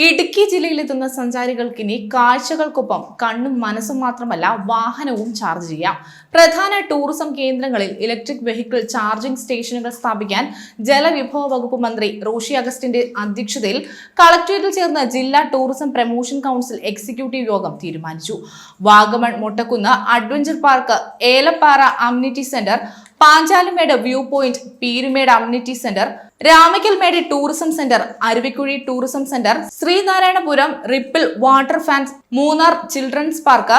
ഇടുക്കി ജില്ലയിലെത്തുന്ന സഞ്ചാരികൾക്ക് ഇനി കാഴ്ചകൾക്കൊപ്പം കണ്ണും മനസ്സും മാത്രമല്ല വാഹനവും ചാർജ് ചെയ്യാം. പ്രധാന ടൂറിസം കേന്ദ്രങ്ങളിൽ ഇലക്ട്രിക് വെഹിക്കിൾ ചാർജിംഗ് സ്റ്റേഷനുകൾ സ്ഥാപിക്കാൻ ജലവിഭവ വകുപ്പ് മന്ത്രി റോഷി അഗസ്റ്റിന്റെ അധ്യക്ഷതയിൽ കളക്ടറേറ്റിൽ ചേർന്ന ജില്ലാ ടൂറിസം പ്രമോഷൻ കൗൺസിൽ എക്സിക്യൂട്ടീവ് യോഗം തീരുമാനിച്ചു. Vagamon Mottakunnu adventure park Elappara amenity center Panchalimedu view point Peermade amenity center Ramakkalmedu tourism center Aruvikkuzhi tourism center Sreenarayanapuram ripple water falls Munnar children's park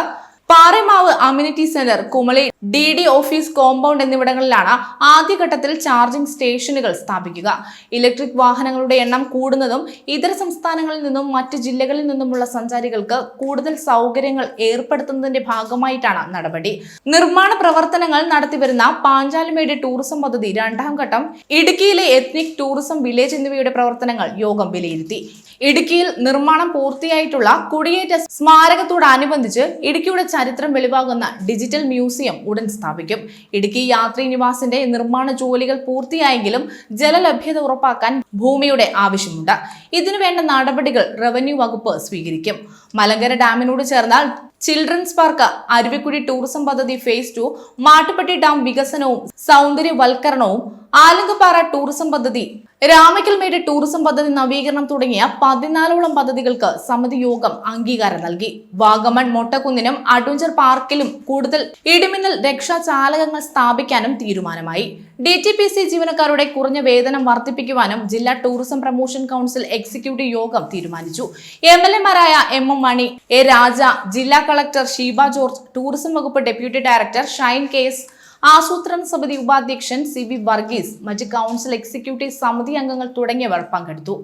Paramavu amenity center Kumily D D office compound എന്നിവിടങ്ങളിലാണ് ആദ്യഘട്ടത്തിൽ charging സ്റ്റേഷനുകൾ സ്ഥാപിക്കുക. Electric വാഹനങ്ങളുടെ എണ്ണം കൂടുന്നതും ഇതര സംസ്ഥാനങ്ങളിൽ നിന്നും മറ്റ് ജില്ലകളിൽ നിന്നുമുള്ള സഞ്ചാരികൾക്ക് കൂടുതൽ സൗകര്യങ്ങൾ ഏർപ്പെടുത്തുന്നതിന്റെ ഭാഗമായിട്ടാണ് നടപടി. നിർമ്മാണ പ്രവർത്തനങ്ങൾ നടത്തിവരുന്ന പാഞ്ചാലിമേട് ടൂറിസം പദ്ധതി രണ്ടാം ഘട്ടം ഇടുക്കിയിലെ എത്നിക് ടൂറിസം വില്ലേജ് എന്നിവയുടെ പ്രവർത്തനങ്ങൾ യോഗം വിലയിരുത്തി. ഇടുക്കിയിൽ നിർമ്മാണം പൂർത്തിയായിട്ടുള്ള കുടിയേറ്റ സ്മാരകത്തോടനുബന്ധിച്ച് ഇടുക്കിയുടെ ചരിത്രം വെളിവാകുന്ന ഡിജിറ്റൽ മ്യൂസിയം ഉടൻ സ്ഥാപിക്കും. ഇടുക്കി യാത്രി നിവാസിന്റെ നിർമ്മാണ ജോലികൾ പൂർത്തിയായെങ്കിലും ജലലഭ്യത ഉറപ്പാക്കാൻ ഭൂമിയുടെ ആവശ്യമുണ്ട്. ഇതിനു വേണ്ട നടപടികൾ റവന്യൂ വകുപ്പ് സ്വീകരിക്കും. മലങ്കര ഡാമിനോട് ചേർന്നാൽ ചിൽഡ്രൻസ് പാർക്ക് അരുവിക്കുടി ടൂറിസം പദ്ധതി ഫേസ് ടു മാട്ടുപ്പെട്ടി ഡാം വികസനവും സൗന്ദര്യവൽക്കരണവും ആലങ്കപ്പാറ ടൂറിസം പദ്ധതി രാമക്കൽമേട് ടൂറിസം പദ്ധതി നവീകരണം തുടങ്ങിയ പതിനാലോളം പദ്ധതികൾക്ക് സമിതി യോഗം അംഗീകാരം നൽകി. വാഗമൺ മൊട്ടക്കുന്നിനും അഡ്വഞ്ചർ പാർക്കിലും കൂടുതൽ ഇടിമിന്നൽ രക്ഷാചാലകങ്ങൾ സ്ഥാപിക്കാനും തീരുമാനമായി. ഡി ടി പി സി ജീവനക്കാരുടെ കുറഞ്ഞ വേതനം വർദ്ധിപ്പിക്കുവാനും ജില്ലാ ടൂറിസം പ്രമോഷൻ കൗൺസിൽ എക്സിക്യൂട്ടീവ് യോഗം തീരുമാനിച്ചു. M L എമാരായ M M Mani A Raja ജില്ലാ കളക്ടർ ഷീബ ജോർജ് ടൂറിസം വകുപ്പ് deputy director Shine K S ആസൂത്രണ സമിതി ഉപാധ്യക്ഷൻ സി വി വർഗീസ് മറ്റ് കൗൺസിൽ എക്സിക്യൂട്ടീവ് സമിതി അംഗങ്ങൾ തുടങ്ങിയവർ പങ്കെടുത്തു.